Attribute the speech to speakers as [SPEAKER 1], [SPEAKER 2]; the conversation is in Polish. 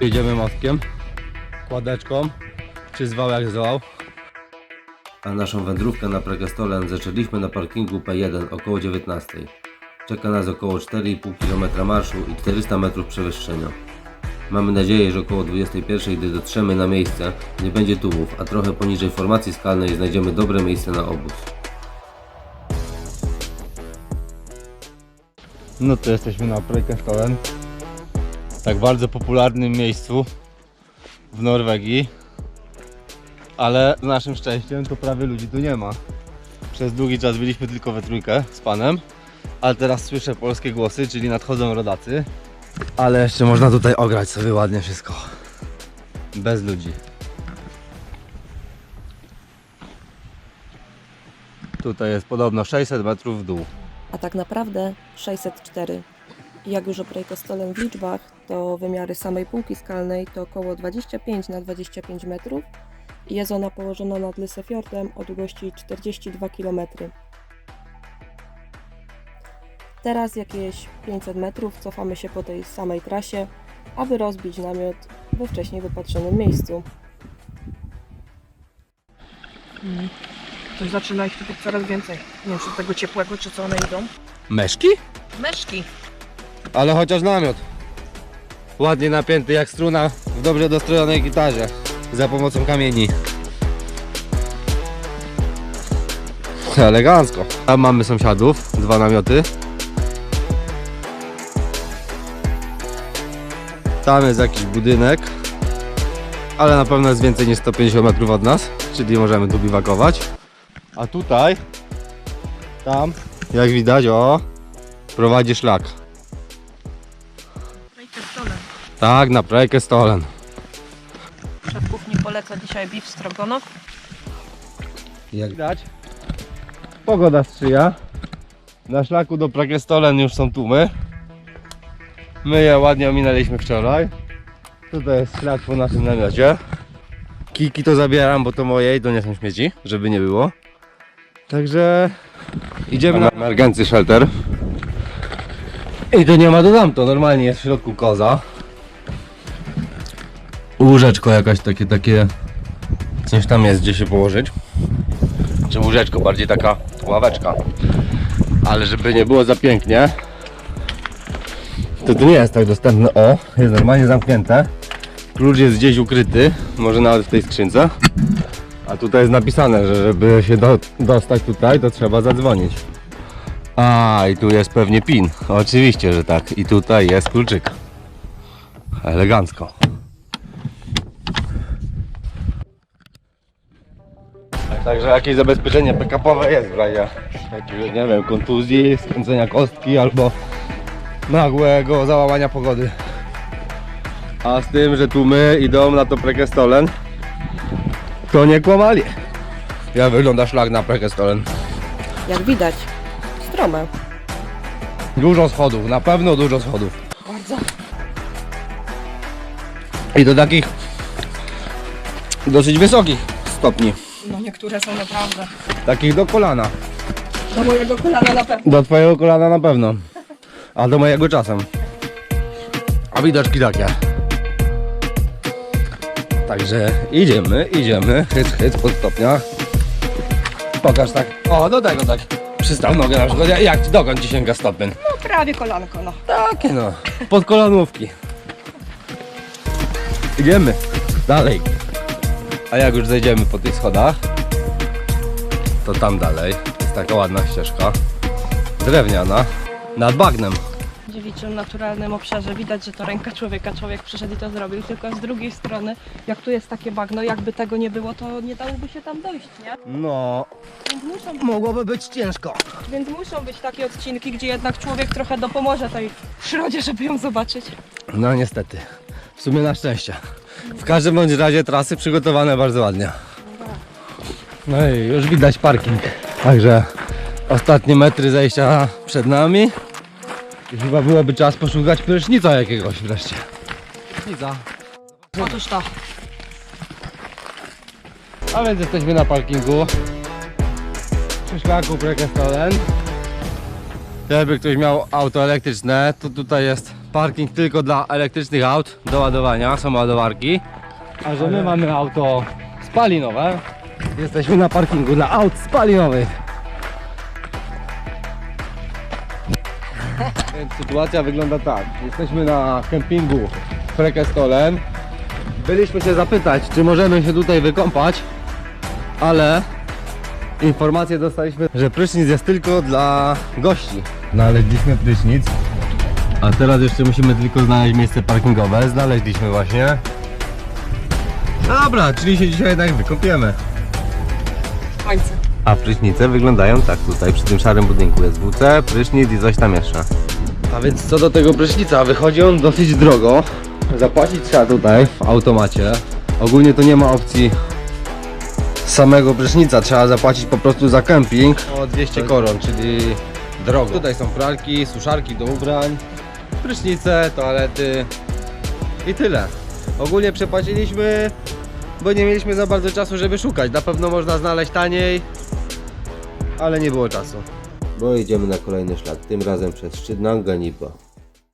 [SPEAKER 1] Jedziemy mostkiem, kładeczką, czy zwał jak zwał.
[SPEAKER 2] A naszą wędrówkę na Pregestolen zaczęliśmy na parkingu P1 około 19. Czeka nas około 4,5 km marszu i 400 metrów przewyższenia. Mamy nadzieję, że około 21, gdy dotrzemy na miejsce, nie będzie tłumów, a trochę poniżej formacji skalnej znajdziemy dobre miejsce na obóz.
[SPEAKER 1] No to jesteśmy na Preikestolen. Tak bardzo popularnym miejscu w Norwegii. Ale z naszym szczęściem to prawie ludzi tu nie ma. Przez długi czas byliśmy tylko we trójkę z panem. Ale teraz słyszę polskie głosy, czyli nadchodzą rodacy. Ale jeszcze można tutaj ograć sobie ładnie wszystko. Bez ludzi. Tutaj jest podobno 600 metrów w dół.
[SPEAKER 3] a tak naprawdę 604. Jak już o Preikostolem w liczbach, to wymiary samej półki skalnej to około 25 na 25 metrów jest ona położona nad Lysefjordem o długości 42 km. Teraz jakieś 500 metrów cofamy się po tej samej trasie, aby rozbić namiot we wcześniej wypatrzonym miejscu.
[SPEAKER 4] Coś zaczyna ich tu być coraz więcej. Nie wiem, czy tego ciepłego, czy co one idą.
[SPEAKER 1] Meszki?
[SPEAKER 4] Meszki.
[SPEAKER 1] Ale chociaż namiot. Ładnie napięty jak struna w dobrze dostrojonej gitarze. Za pomocą kamieni. Elegancko. Tam mamy sąsiadów, dwa namioty. Tam jest jakiś budynek. Ale na pewno jest więcej niż 150 metrów od nas, czyli możemy tu biwakować. A tutaj, tam, jak widać, o, prowadzi szlak. Tak, na prajkę stolen.
[SPEAKER 4] Szef kuchni poleca dzisiaj beef strogonow.
[SPEAKER 1] Jak widać, pogoda sprzyja. Na szlaku do Prakestolen już są tłumy. My je ładnie ominęliśmy wczoraj. Tutaj jest szlak po naszym namiocie. Kiki to zabieram, bo to moje i to nie są śmieci, żeby nie było. Także idziemy na emergency shelter. I to nie ma do tamto, normalnie jest w środku koza. Łóżeczko jakaś takie, takie Coś tam jest gdzie się położyć. Czy łóżeczko, bardziej taka ławeczka. Ale żeby nie było za pięknie, to to nie jest tak dostępne. O, jest normalnie zamknięte. Klucz jest gdzieś ukryty, może nawet w tej skrzynce. A tutaj jest napisane, że żeby się do, dostać tutaj, to trzeba zadzwonić. A, i tu jest pewnie pin. Oczywiście, że tak. I tutaj jest kluczyk. Elegancko. Także jakieś zabezpieczenie backupowe jest w razie jakiegoś, nie wiem, kontuzji, skręcenia kostki albo nagłego załamania pogody. A z tym, że tłumy idą na to prekestolen, to nie kłamali. Jak wygląda szlak na prekestolen?
[SPEAKER 3] Jak widać, strome.
[SPEAKER 1] Dużo schodów, na pewno dużo schodów.
[SPEAKER 4] Bardzo.
[SPEAKER 1] I do takich dosyć wysokich stopni.
[SPEAKER 4] No niektóre są naprawdę.
[SPEAKER 1] Takich do kolana.
[SPEAKER 4] Do mojego kolana na pewno.
[SPEAKER 1] Do twojego kolana na pewno. A do mojego czasem. A widoczki takie. Także idziemy, idziemy. Hyc, hyc po stopniach. Pokaż tak. O, do tego tak. Przystaw nogę na przykład. Jak- Jak, dokąd ci sięga stopień?
[SPEAKER 4] No prawie kolanko, no.
[SPEAKER 1] Takie no. Pod kolanówki. Idziemy. Dalej. A jak już zejdziemy po tych schodach, to tam dalej jest taka ładna ścieżka. Drewniana. Nad bagnem.
[SPEAKER 4] W dziewiczym, naturalnym obszarze widać, że to ręka człowieka. Człowiek przyszedł i to zrobił. Tylko z drugiej strony, jak tu jest takie bagno, jakby tego nie było, to nie dałoby się tam dojść, nie?
[SPEAKER 1] No,
[SPEAKER 4] Więc muszą,
[SPEAKER 1] mogłoby być ciężko.
[SPEAKER 4] więc muszą być takie odcinki, gdzie jednak człowiek trochę dopomoże tej przyrodzie, żeby ją zobaczyć.
[SPEAKER 1] No niestety. W sumie na szczęście. W każdym bądź razie trasy przygotowane bardzo ładnie. No i już widać parking. Także ostatnie metry zejścia przed nami. I chyba byłoby czas poszukać prysznica jakiegoś wreszcie. Prysznica.
[SPEAKER 4] Otóż to.
[SPEAKER 1] A więc jesteśmy na parkingu. Przy szlaku Prekestolen. Jakby ktoś miał auto elektryczne, to tutaj jest parking tylko dla elektrycznych aut do ładowania, są ładowarki. A że my mamy auto spalinowe, jesteśmy na parkingu dla aut spalinowych. Więc sytuacja wygląda tak. Jesteśmy na kempingu Frekestolen. Byliśmy się zapytać, czy możemy się tutaj wykąpać, ale informację dostaliśmy, że prysznic jest tylko dla gości. Znaleźliśmy prysznic. A teraz jeszcze musimy tylko znaleźć miejsce parkingowe. Znaleźliśmy właśnie. No dobra, czyli się dzisiaj jednak wykąpiemy.
[SPEAKER 4] Końce.
[SPEAKER 1] A prysznice wyglądają tak tutaj, przy tym szarym budynku jest WC, prysznic i coś tam jeszcze. A więc co do tego prysznica, wychodzi on dosyć drogo. Zapłacić trzeba tutaj w automacie. Ogólnie to nie ma opcji samego prysznica, trzeba zapłacić po prostu za kemping o 200 koron, czyli drogo. Tutaj są pralki, suszarki do ubrań, prysznice, toalety i tyle. Ogólnie przepłaciliśmy, bo nie mieliśmy za bardzo czasu, żeby szukać. Na pewno można znaleźć taniej, ale nie było czasu.
[SPEAKER 2] Bo idziemy na kolejny szlak, tym razem przez szczyt Nanga Nipa.